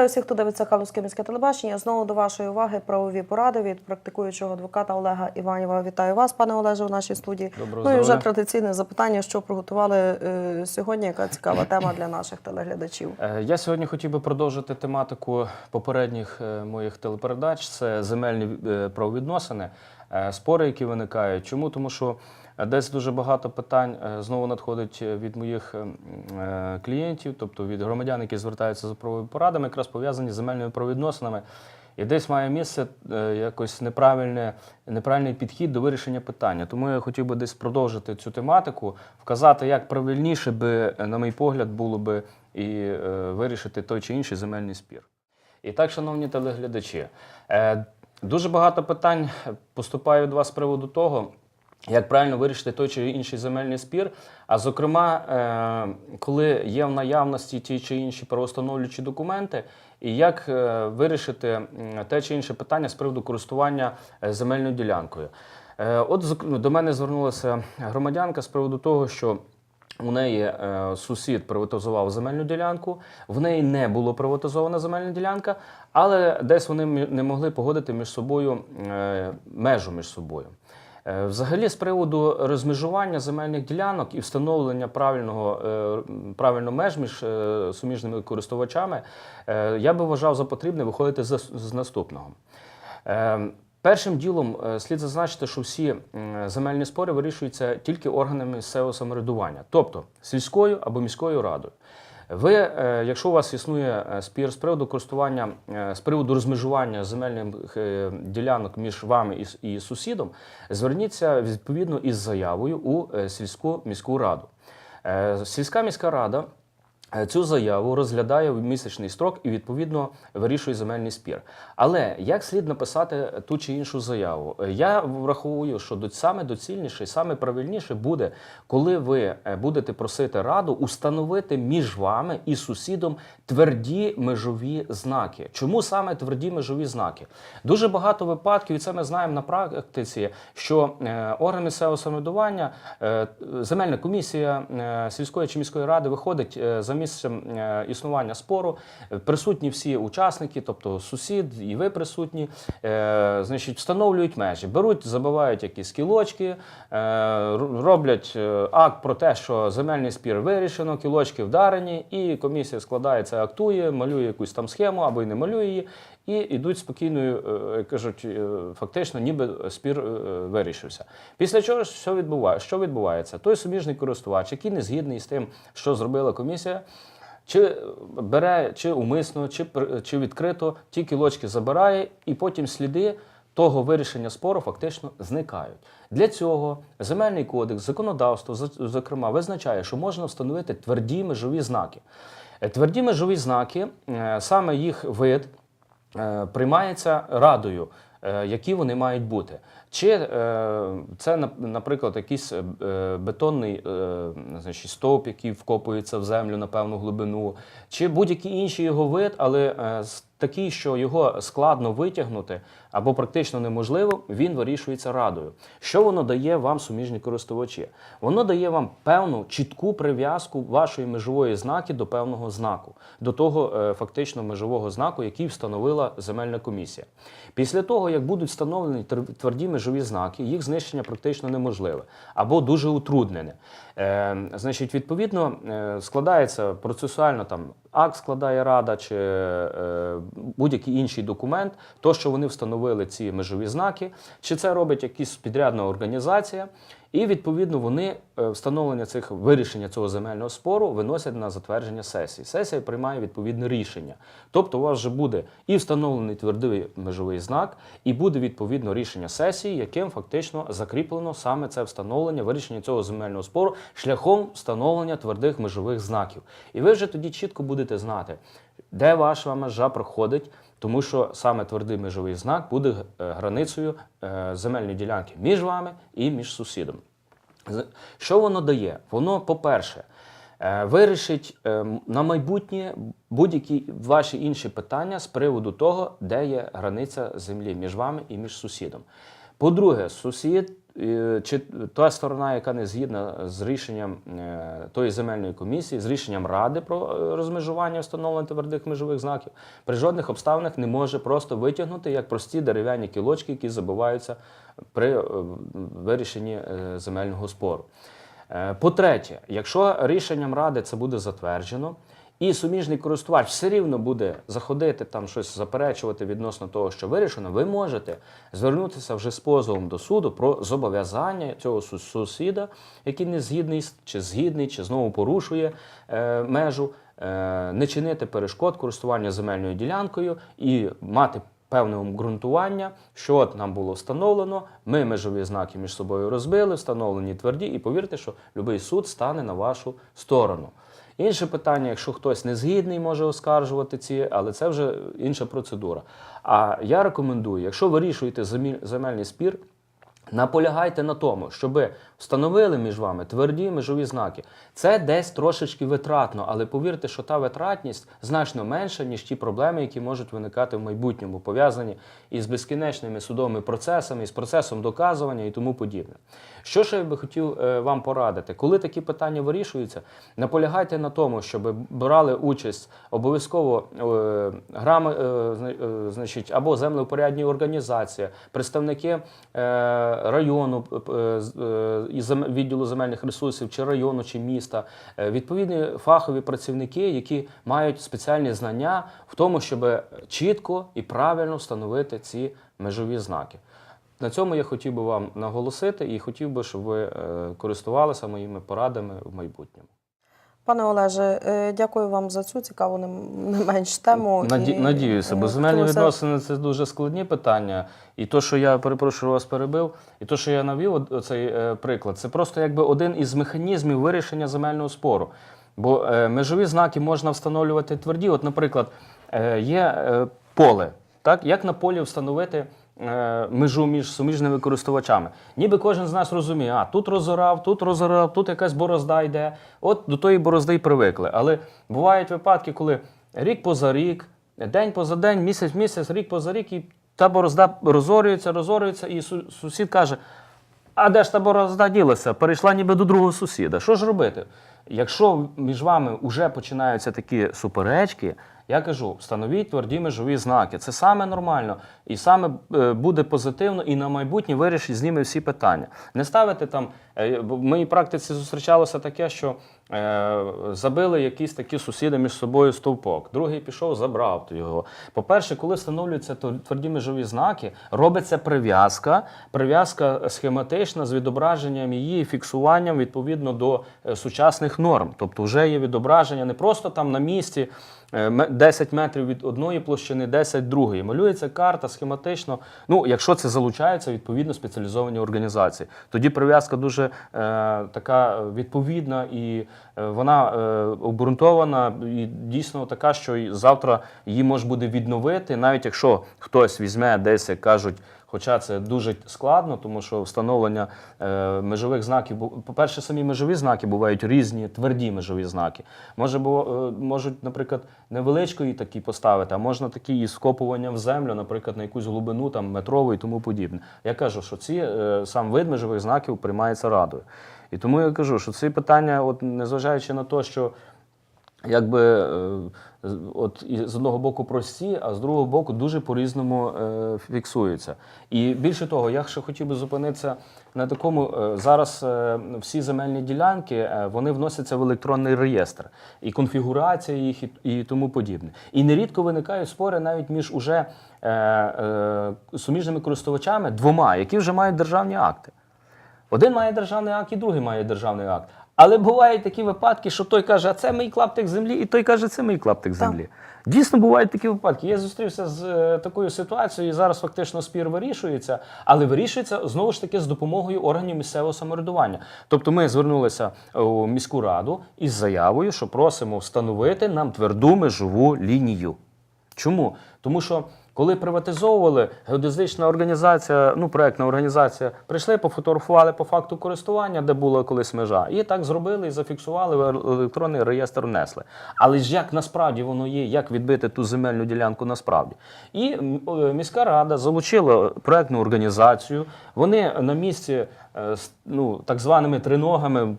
вітаю всіх, хто дивиться Калузьке міське телебачення. Знову до вашої уваги правові поради від практикуючого адвоката Олега Іванєва. Вітаю вас, пане Олеже, у нашій студії. Доброго ну і вже традиційне запитання, що приготували е, сьогодні. Яка цікава тема для наших телеглядачів? Е, Я сьогодні хотів би продовжити тематику попередніх е, моїх телепередач. Це земельні правовідносини, спори, які виникають. Чому? Тому що десь дуже багато питань е, знову надходить е, від моїх е, м, е, клієнтів, тобто від громадян, які звертаються за правовими порадами, якраз пов'язані з земельними правовідносинами. І десь має місце якось неправильне, неправильний підхід до вирішення питання. Тому я хотів би десь продовжити цю тематику, вказати, як правильніше би, на мій погляд, було би і вирішити той чи інший земельний спір. І так, шановні телеглядачі, дуже багато питань поступає від вас з приводу того, як правильно вирішити той чи інший земельний спір. А зокрема, е, коли є в наявності ті чи інші правостановлюючі документи, і як е, вирішити те чи інше питання з приводу користування е, земельною ділянкою. От до мене звернулася громадянка з приводу того, що у неї сусід приватизував земельну ділянку, в неї не було приватизована земельна ділянка, але десь вони не могли погодити між собою межу між собою. Е, Взагалі, з приводу розмежування земельних ділянок і встановлення правильного, е, правильно меж між е, суміжними користувачами, я би вважав за потрібне виходити з, наступного. Першим ділом слід зазначити, що всі земельні спори вирішуються тільки органами місцевого самоврядування, тобто сільською або міською радою. Ви, е, якщо у вас існує е, спір з приводу користування, е, з приводу розмежування земельних ділянок між вами і сусідом, зверніться відповідно із заявою у сільську міську раду. Сільська міська рада Цю заяву розглядає в місячний строк і відповідно вирішує земельний спір. Але як слід написати ту чи іншу заяву? Е, Я враховую, що саме доцільніше саме правильніше буде, коли ви е, будете просити раду установити між вами і сусідом тверді межові знаки. Чому саме тверді межові знаки? Дуже багато випадків, і це ми знаємо на практиці, що е, орган місцевого самоврядування, е, земельна комісія е, сільської чи міської ради виходить е, за місцем е, існування спору. Присутні всі учасники, тобто сусід і ви присутні, е, значить, встановлюють межі, беруть, забивають якісь кілочки, е, роблять акт про те, що земельний спір вирішено, кілочки вдарені, і комісія складає це, актує, малює якусь там схему або й не малює її, і йдуть спокійною, кажуть, фактично, ніби спір вирішився. Після чого що відбуває? Що відбувається? Той суміжний користувач, який не згідний з тим, що зробила комісія. Чи бере, чи умисно, чи, чи відкрито ті кілочки забирає, і потім сліди того вирішення спору фактично зникають. Для цього земельний кодекс, законодавство, зокрема, визначає, що можна встановити тверді межові знаки. Е, Тверді межові знаки, е, саме їх вид е, приймається радою, які вони мають бути. Чи е, це, нап- наприклад, якийсь е, е, бетонний е, значить, стовп, який вкопується в землю на певну глибину, чи будь-який інший його вид, але е, з- такий, що його складно витягнути або практично неможливо, він вирішується радою. Що воно дає вам, суміжні користувачі? Воно дає вам певну чітку прив'язку вашої межової знаки до певного знаку, до того е, фактично межового знаку, який встановила земельна комісія. Після того, як будуть встановлені тверді межові знаки, їх знищення практично неможливе або дуже утруднене. Е, значить, відповідно, е, складається процесуально там акт складає рада чи е, будь-який інший документ, то, що вони встановили ці межові знаки, чи це робить якась підрядна організація. І відповідно вони е, встановлення цих вирішення цього земельного спору виносять на затвердження сесії. Сесія приймає відповідне рішення. Тобто, у вас вже буде і встановлений твердий межовий знак, і буде відповідно рішення сесії, яким фактично закріплено саме це встановлення, вирішення цього земельного спору шляхом встановлення твердих межових знаків. І ви вже тоді чітко будете знати, де ваша межа проходить, тому що саме твердий межовий знак буде е, границею е, земельної ділянки між вами і між сусідом. Що воно дає? Воно, по-перше, е, вирішить на майбутнє будь-які ваші інші питання з приводу того, де є границя землі між вами і між сусідом. По-друге, сусід чи та сторона, яка не згідна з рішенням е, тої земельної комісії, з рішенням ради про е, розмежування встановлення твердих межових знаків, при жодних обставинах не може просто витягнути як прості дерев'яні кілочки, які забиваються при е, вирішенні земельного спору. По-третє, якщо рішенням ради це буде затверджено, і суміжний користувач все рівно буде заходити там щось заперечувати відносно того, що вирішено, ви можете звернутися вже з позовом до суду про зобов'язання цього сусіда, який не згідний чи згідний, чи знову порушує е, межу, е, не чинити перешкод користування земельною ділянкою і мати певне обґрунтування, що от нам було встановлено, ми межові знаки між собою розбили, встановлені тверді, і повірте, що будь-який суд стане на вашу сторону. Інше питання, якщо хтось не згідний, може оскаржувати ці, але це вже інша процедура. А я рекомендую, якщо вирішуєте земель- земельний спір, наполягайте на тому, щоб встановили між вами тверді межові знаки. Це десь трошечки витратно, але повірте, що та витратність значно менша, ніж ті проблеми, які можуть виникати в майбутньому, пов'язані із безкінечними судовими процесами, із процесом доказування і тому подібне. Що ще я би хотів е, вам порадити? Коли такі питання вирішуються, наполягайте на тому, щоб брали участь обов'язково е, е, е, значить, або землеупорядні організації, представники району е, відділу земельних ресурсів, чи району, чи міста, е, відповідні фахові працівники, які мають спеціальні знання в тому, щоб чітко і правильно встановити ці межові знаки. На цьому я хотів би вам наголосити і хотів би, щоб ви е, користувалися моїми порадами в майбутньому. Пане Олеже, е, дякую вам за цю цікаву не менш тему. Наді... І, Надіюся, бо земельні хотілося- відносини це дуже складні питання. І то, що я перепрошую вас перебив, і то, що я навів цей е, приклад, це просто якби один із механізмів вирішення земельного спору. Бо е, межові знаки можна встановлювати тверді. От, наприклад, є поле. Так? Як на полі встановити межу між суміжними користувачами? Ніби кожен з нас розуміє, а тут розорав, тут розорав, тут якась борозда йде. От до тої борозди й привикли. Але бувають випадки, коли рік поза рік, день поза день, місяць місяць, рік поза рік, і та борозда розорюється, розорюється, і сусід каже: а де ж та борозда ділася? Перейшла ніби до другого сусіда. Що ж робити? Якщо між вами вже починаються такі суперечки, я кажу, встановіть тверді межові знаки. Це саме нормально і саме е, буде позитивно, і на майбутнє вирішить зніме всі питання. Не ставити там. е, В моїй практиці зустрічалося таке, що забили якісь такі сусіди між собою стовпок. Другий пішов, забрав його. По-перше, коли встановлюються тв- тверді межові знаки, робиться прив'язка, прив'язка схематична з відображенням її, фіксуванням відповідно до е, сучасних норм. Тобто, вже є відображення не просто там на місці. е, 10 метрів від одної площини, 10 другої. Малюється карта схематично. Ну, якщо це залучаються відповідно спеціалізовані організації, тоді прив'язка дуже е, така відповідна і е, вона е, обґрунтована і дійсно така, що і завтра її може буде відновити, навіть якщо хтось візьме десь, як кажуть. Хоча це дуже складно, тому що встановлення е, межових знаків, по-перше, самі межові знаки бувають різні, тверді межові знаки. Може, бо, е, можуть, наприклад, невеличкої такі поставити, а можна такі із скопуванням в землю, наприклад, на якусь глибину там, метрову і тому подібне. Я кажу, що ці, е, сам вид межових знаків приймається радою. І тому я кажу, що ці питання, от, незважаючи на те, що якби е, от з одного боку прості, а з другого боку дуже по-різному е, фіксуються. І більше того, я ще хотів би зупинитися на такому е, зараз всі земельні ділянки вони вносяться в електронний реєстр, і конфігурація їх і, тому подібне. І нерідко виникають спори навіть між уже суміжними користувачами двома, які вже мають державні акти. Один має державний акт, і другий має державний акт. Але бувають такі випадки, що той каже, а це мій клаптик землі, і той каже, це мій клаптик землі. Дійсно, бувають такі випадки. Я зустрівся з е, такою ситуацією, і зараз фактично спір вирішується, але вирішується знову ж таки з допомогою органів місцевого самоврядування. Тобто ми звернулися у міську раду із заявою, що просимо встановити нам тверду межову лінію. Чому? Тому що Коли приватизовували, геодезична організація, ну проектна організація, прийшли, пофотографували по факту користування, де була колись межа, і так зробили і зафіксували, в електронний реєстр внесли. Але ж як насправді воно є, як відбити ту земельну ділянку насправді? І міська рада залучила проектну організацію. Вони на місці е, ну, так званими триногами,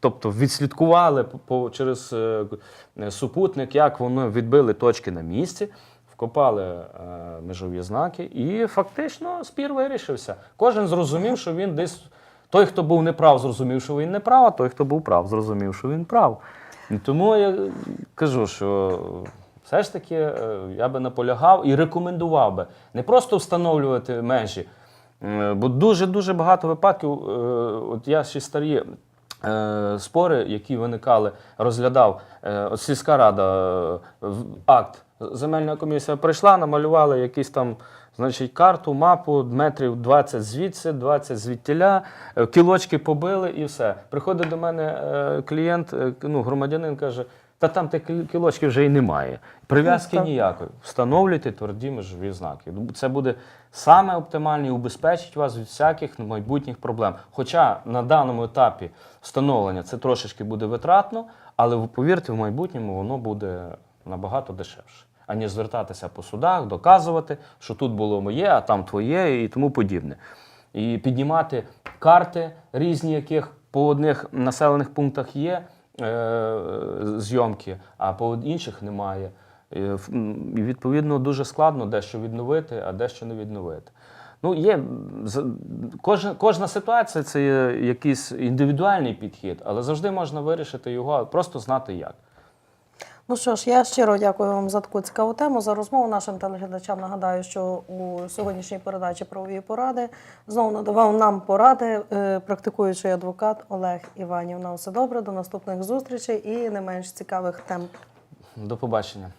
тобто відслідкували по, через е, е, супутник, як воно відбили точки на місці. Вкопали е, межові знаки, і фактично спір вирішився. Кожен зрозумів, що він десь. Той, хто був неправ, зрозумів, що він не прав, а той, хто був прав, зрозумів, що він прав. І тому я кажу, що все ж таки е, я би наполягав і рекомендував би не просто встановлювати межі, бо дуже-дуже багато випадків, е, от я ще старі спори, які виникали, розглядав от сільська рада акт. Земельна комісія прийшла, намалювала якісь там, значить, карту, мапу, метрів 20 звідси, 20 звідтіля, е, кілочки побили і все. Приходить до мене е, клієнт, е, ну, громадянин каже. Та там тих кіл- кілочків вже і немає. Прив'язки Ну, ніякої. Встановлюйте тверді межові знаки. Це буде саме оптимальне і убезпечить вас від всяких майбутніх проблем. Хоча на даному етапі встановлення це трошечки буде витратно, але повірте, в майбутньому воно буде набагато дешевше. Аніж звертатися по судах, доказувати, що тут було моє, а там твоє і тому подібне. І піднімати карти різні, яких по одних населених пунктах є е, зйомки, а по інших немає. І, відповідно, дуже складно дещо відновити, а дещо не відновити. Ну, є кожна, кожна ситуація це є якийсь індивідуальний підхід, але завжди можна вирішити його, просто знати як. Ну що ж, я щиро дякую вам за таку цікаву тему, за розмову нашим телеглядачам. Нагадаю, що у сьогоднішній передачі правові поради знову надавав нам поради е, практикуючий адвокат Олег Іванів. На все добре, до наступних зустрічей і не менш цікавих тем. До побачення.